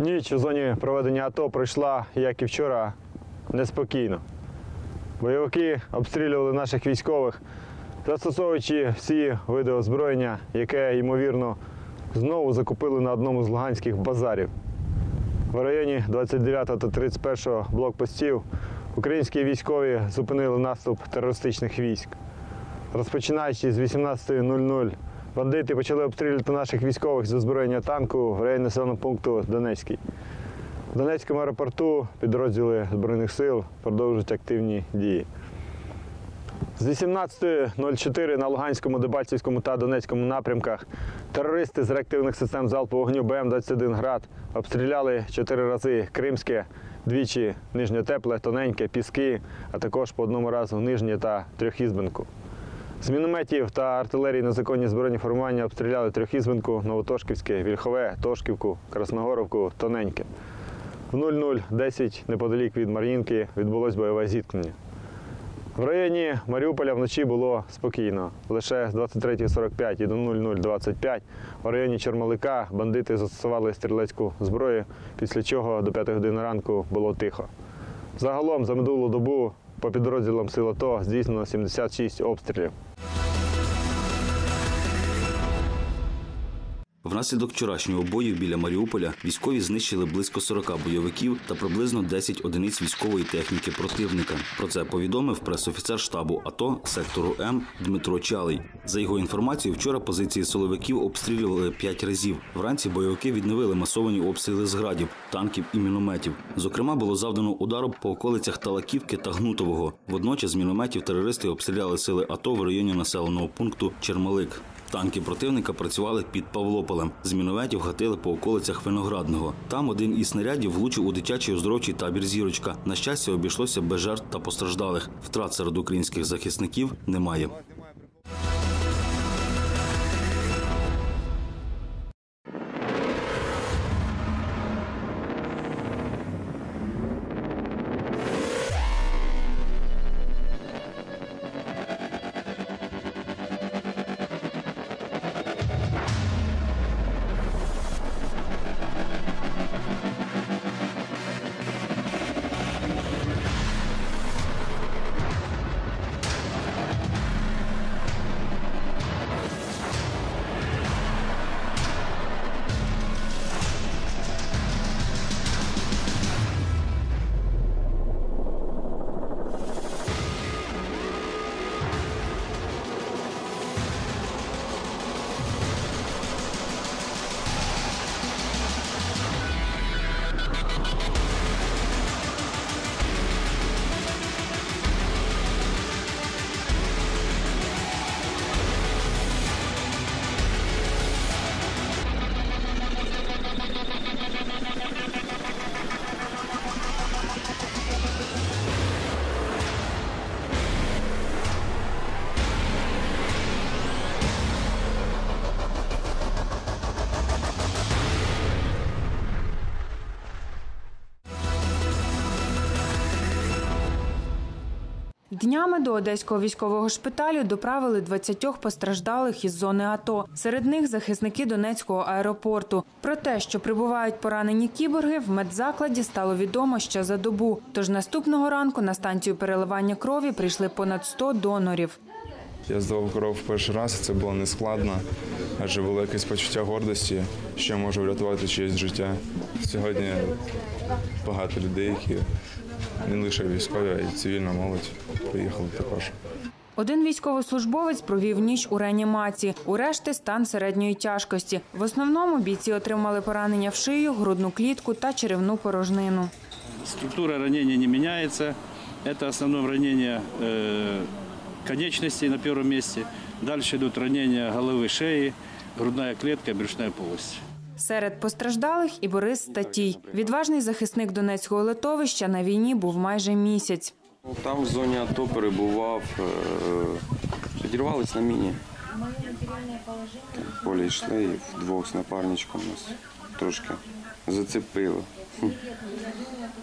Ніч у зоні проведення АТО пройшла, як і вчора, неспокійно. Бойовики обстрілювали наших військових, застосовуючи всі види озброєння, яке, ймовірно, знову закупили на одному з луганських базарів. В районі 29 та 31 блокпостів українські військові зупинили наступ терористичних військ. Розпочинаючи з 18.00, бандити почали обстрілювати наших військових з озброєння танку в районі населеного пункту Донецький. В Донецькому аеропорту підрозділи Збройних сил продовжують активні дії. З 18.04 на Луганському, Дебальцівському та Донецькому напрямках терористи з реактивних систем залпового вогню БМ-21 «Град» обстріляли чотири рази Кримське, двічі Нижньотепле, Тоненьке, Піски, а також по одному разу Нижнє та Трьохізбинку. З мінометів та артилерії незаконні збройні формування обстріляли Трьохізбинку, Новотошківське, Вільхове, Тошківку, Красногоровку, Тоненьке. В 00.10 неподалік від Мар'їнки відбулось бойове зіткнення. В районі Маріуполя вночі було спокійно. Лише з 23.45 і до 00.25 в районі Чормалика бандити застосували стрілецьку зброю, після чого до 5 години ранку було тихо. Загалом за минулу добу по підрозділам сил АТО здійснено 76 обстрілів. Внаслідок вчорашнього бою біля Маріуполя військові знищили близько 40 бойовиків та приблизно 10 одиниць військової техніки противника. Про це повідомив пресофіцер штабу АТО сектору М Дмитро Чалий. За його інформацією, вчора позиції силовиків обстрілювали 5 разів. Вранці бойовики відновили масовані обстріли з градів, танків і мінометів. Зокрема, було завдано удару по околицях Талаківки та Гнутового. Водночас з мінометів терористи обстріляли сили АТО в районі населеного пункту Чермалик. Танки противника працювали під Павлополем. З мінометів гатили по околицях Виноградного. Там один із снарядів влучив у дитячий оздоровчий табір Зірочка. На щастя, обійшлося без жертв та постраждалих. Втрат серед українських захисників немає. Днями до одеського військового шпиталю доправили 20 постраждалих із зони АТО. Серед них захисники Донецького аеропорту. Про те, що прибувають поранені кіборги, в медзакладі стало відомо ще за добу. Тож наступного ранку на станцію переливання крові прийшли понад 100 донорів. Я здавав кров в перший раз, це було нескладно, адже було якесь почуття гордості, що можу врятувати чиєсь життя. Сьогодні багато людей, які не лише військові, а й цивільна молодь приїхали також. Один військовослужбовець провів ніч у реанімації. У решти стан середньої тяжкості. В основному бійці отримали поранення в шию, грудну клітку та черевну порожнину. Структура ранения не меняется. Это основное ранение э, конечностей на первом месте. Дальше идут ранения головы, шеи, грудная клетка, брюшная полость. Серед постраждалих і Борис Статій. Відважний захисник Донецького литовища на війні був майже місяць. Там в зоні АТО перебував, е, підірвались на міні. Полі йшли і вдвох з напарничком нас трошки зацепило.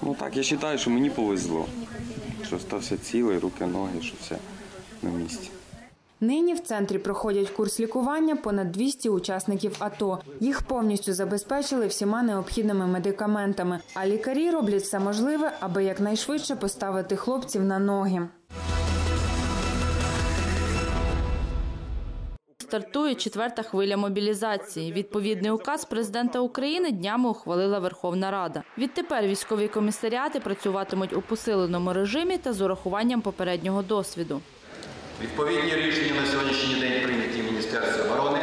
Ну так, я вважаю, що мені повезло. Що стався цілий, руки, ноги, що все на місці. Нині в центрі проходять курс лікування понад 200 учасників АТО. Їх повністю забезпечили всіма необхідними медикаментами. А лікарі роблять все можливе, аби якнайшвидше поставити хлопців на ноги. Стартує четверта хвиля мобілізації. Відповідний указ президента України днями ухвалила Верховна Рада. Відтепер військові комісаріати працюватимуть у посиленому режимі та з урахуванням попереднього досвіду. Відповідні рішення на сьогоднішній день прийняті Міністерство оборони,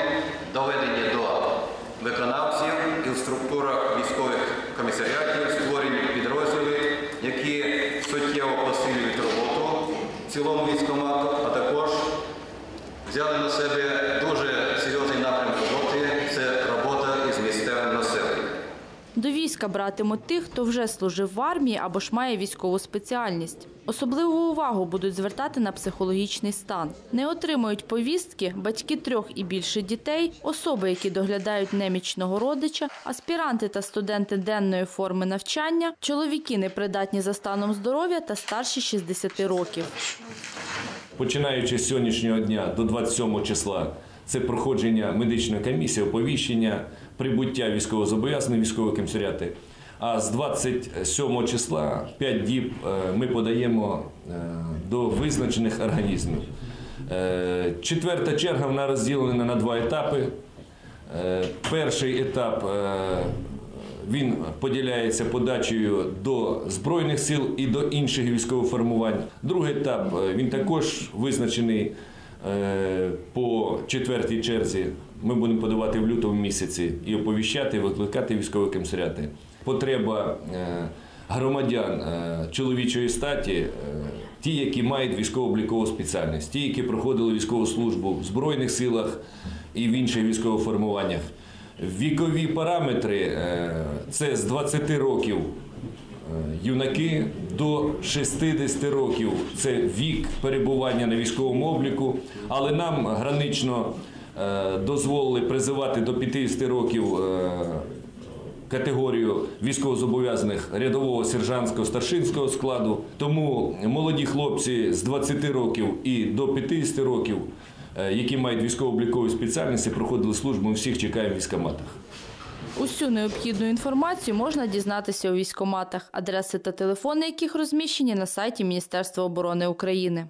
доведені до виконавців і в структурах військових комісаріатів створені підрозділи, які суттєво посилюють роботу в цілому військомату, а також взяли на себе До війська братимуть тих, хто вже служив в армії або ж має військову спеціальність. Особливу увагу будуть звертати на психологічний стан. Не отримують повістки батьки трьох і більше дітей, особи, які доглядають немічного родича, аспіранти та студенти денної форми навчання, чоловіки непридатні за станом здоров'я та старші 60 років. Починаючи з сьогоднішнього дня до 27 числа, це проходження медичної комісії, оповіщення, прибуття військовозобов'язаних військові комісаріати. А з 27 числа 5 діб е, ми подаємо е, до визначених організмів. Е, Четверта черга вона розділена на два етапи. Перший етап він поділяється подачею до Збройних сил і до інших військових формувань. Другий етап е, він також визначений е, по четвертій черзі. Ми будемо подавати в лютому місяці і оповіщати, викликати військові комісаріати. Потреба е, громадян чоловічої статі, ті, які мають військово-облікову спеціальність, ті, які проходили військову службу в Збройних силах і в інших військових формуваннях. Вікові параметри е, це з 20 років е, юнаки до 60 років це вік перебування на військовому обліку, але нам гранично е, дозволили призивати до 50 років категорію військовозобов'язаних рядового сержантського старшинського складу. Тому молоді хлопці з 20 років і до 50 років, які мають військово-облікові спеціальності, проходили службу. Ми всіх чекаємо в військоматах. Усю необхідну інформацію можна дізнатися у військоматах, адреси та телефони яких розміщені на сайті Міністерства оборони України.